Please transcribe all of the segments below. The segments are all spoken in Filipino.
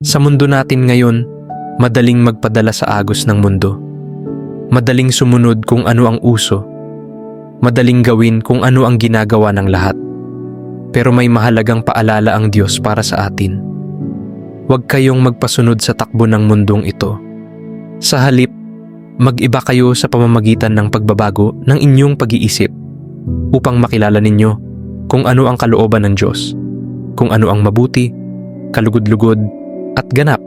Sa mundo natin ngayon, madaling magpadala sa agos ng mundo. Madaling sumunod kung ano ang uso. Madaling gawin kung ano ang ginagawa ng lahat. Pero may mahalagang paalala ang Diyos para sa atin. Huwag kayong magpasunod sa takbo ng mundong ito. Sa halip, mag-iba kayo sa pamamagitan ng pagbabago ng inyong pag-iisip upang makilala ninyo kung ano ang kalooban ng Diyos, kung ano ang mabuti, kalugod-lugod, at ganap.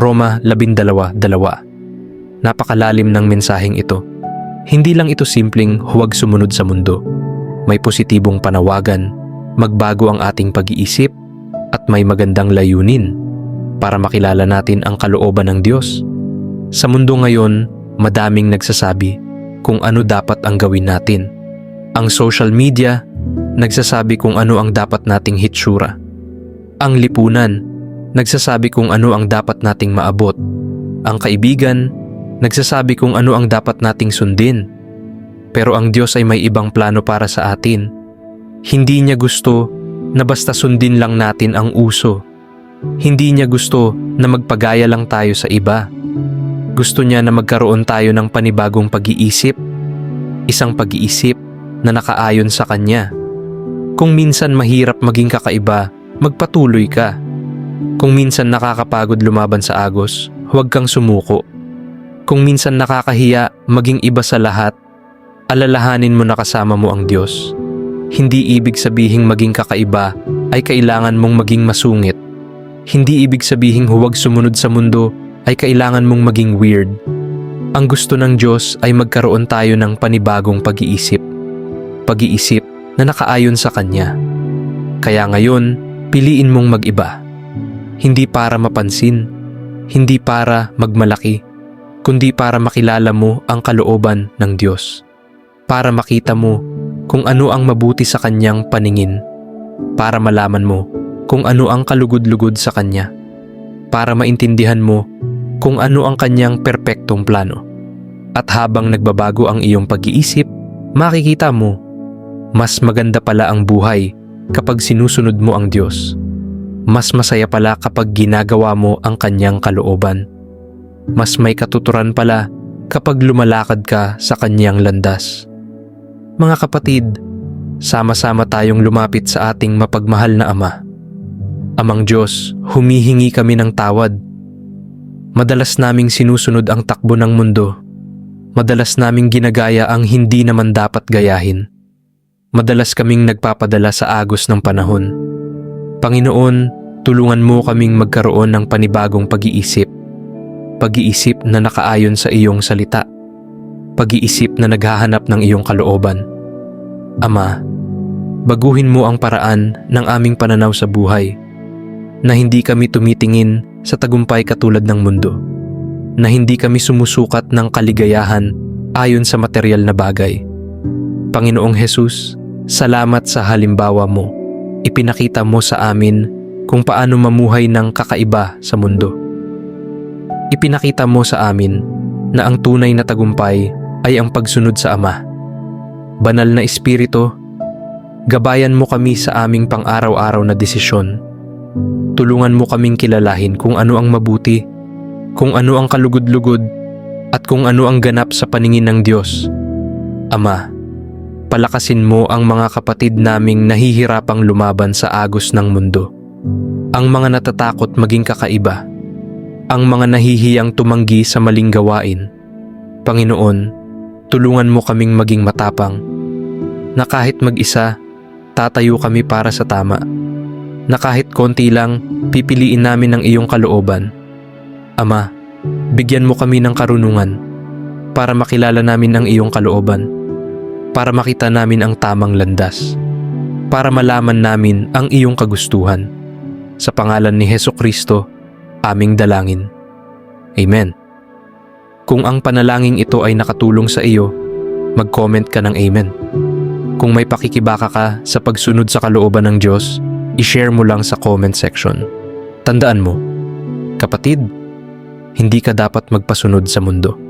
Roma 12.2 Napakalalim ng mensaheng ito. Hindi lang ito simpleng huwag sumunod sa mundo. May positibong panawagan, magbago ang ating pag-iisip, at may magandang layunin para makilala natin ang kalooban ng Diyos. Sa mundo ngayon, madaming nagsasabi kung ano dapat ang gawin natin. Ang social media, nagsasabi kung ano ang dapat nating hitsura. Ang lipunan, nagsasabi kung ano ang dapat nating maabot. Ang kaibigan, nagsasabi kung ano ang dapat nating sundin. Pero ang Diyos ay may ibang plano para sa atin. Hindi niya gusto na basta sundin lang natin ang uso. Hindi niya gusto na magpagaya lang tayo sa iba. Gusto niya na magkaroon tayo ng panibagong pag-iisip. Isang pag-iisip na nakaayon sa Kanya. Kung minsan mahirap maging kakaiba, magpatuloy ka. Kung minsan nakakapagod lumaban sa agos, huwag kang sumuko. Kung minsan nakakahiya maging iba sa lahat, alalahanin mo na kasama mo ang Diyos. Hindi ibig sabihing maging kakaiba ay kailangan mong maging masungit. Hindi ibig sabihing huwag sumunod sa mundo ay kailangan mong maging weird. Ang gusto ng Diyos ay magkaroon tayo ng panibagong pag-iisip. Pag-iisip na nakaayon sa Kanya. Kaya ngayon, piliin mong mag-iba. Hindi para mapansin, hindi para magmalaki, kundi para makilala mo ang kalooban ng Diyos. Para makita mo kung ano ang mabuti sa Kanyang paningin. Para malaman mo kung ano ang kalugod-lugod sa Kanya. Para maintindihan mo kung ano ang Kanyang perpektong plano. At habang nagbabago ang iyong pag-iisip, makikita mo, mas maganda pala ang buhay kapag sinusunod mo ang Diyos. Mas masaya pala kapag ginagawa mo ang Kanyang kalooban. Mas may katuturan pala kapag lumalakad ka sa Kanyang landas. Mga kapatid, sama-sama tayong lumapit sa ating mapagmahal na Ama. Amang Diyos, humihingi kami ng tawad. Madalas naming sinusunod ang takbo ng mundo. Madalas naming ginagaya ang hindi naman dapat gayahin. Madalas kaming nagpapadala sa agos ng panahon. Panginoon, tulungan mo kaming magkaroon ng panibagong pag-iisip. Pag-iisip na nakaayon sa iyong salita. Pag-iisip na naghahanap ng iyong kalooban. Ama, baguhin mo ang paraan ng aming pananaw sa buhay na hindi kami tumitingin sa tagumpay katulad ng mundo na hindi kami sumusukat ng kaligayahan ayon sa material na bagay. Panginoong Hesus, salamat sa halimbawa mo. Ipinakita mo sa amin kung paano mamuhay ng kakaiba sa mundo. Ipinakita mo sa amin na ang tunay na tagumpay ay ang pagsunod sa Ama. Banal na Espiritu, gabayan mo kami sa aming pang-araw-araw na desisyon. Tulungan mo kaming kilalahin kung ano ang mabuti, kung ano ang kalugod-lugod, at kung ano ang ganap sa paningin ng Diyos. Ama, palakasin mo ang mga kapatid naming nahihirapang lumaban sa agos ng mundo. Ang mga natatakot maging kakaiba. Ang mga nahihiyang tumanggi sa maling gawain. Panginoon, tulungan mo kaming maging matapang. Na kahit mag-isa, tatayo kami para sa tama. Na kahit konti lang, pipiliin namin ang iyong kalooban. Ama, bigyan mo kami ng karunungan para makilala namin ang iyong kalooban. Para makita namin ang tamang landas. Para malaman namin ang iyong kagustuhan. Sa pangalan ni Heso Kristo, aming dalangin. Amen. Kung ang panalangin ito ay nakatulong sa iyo, mag-comment ka ng Amen. Kung may pakikibaka ka sa pagsunod sa kalooban ng Diyos, i-share mo lang sa comment section. Tandaan mo, kapatid, hindi ka dapat magpasunod sa mundo.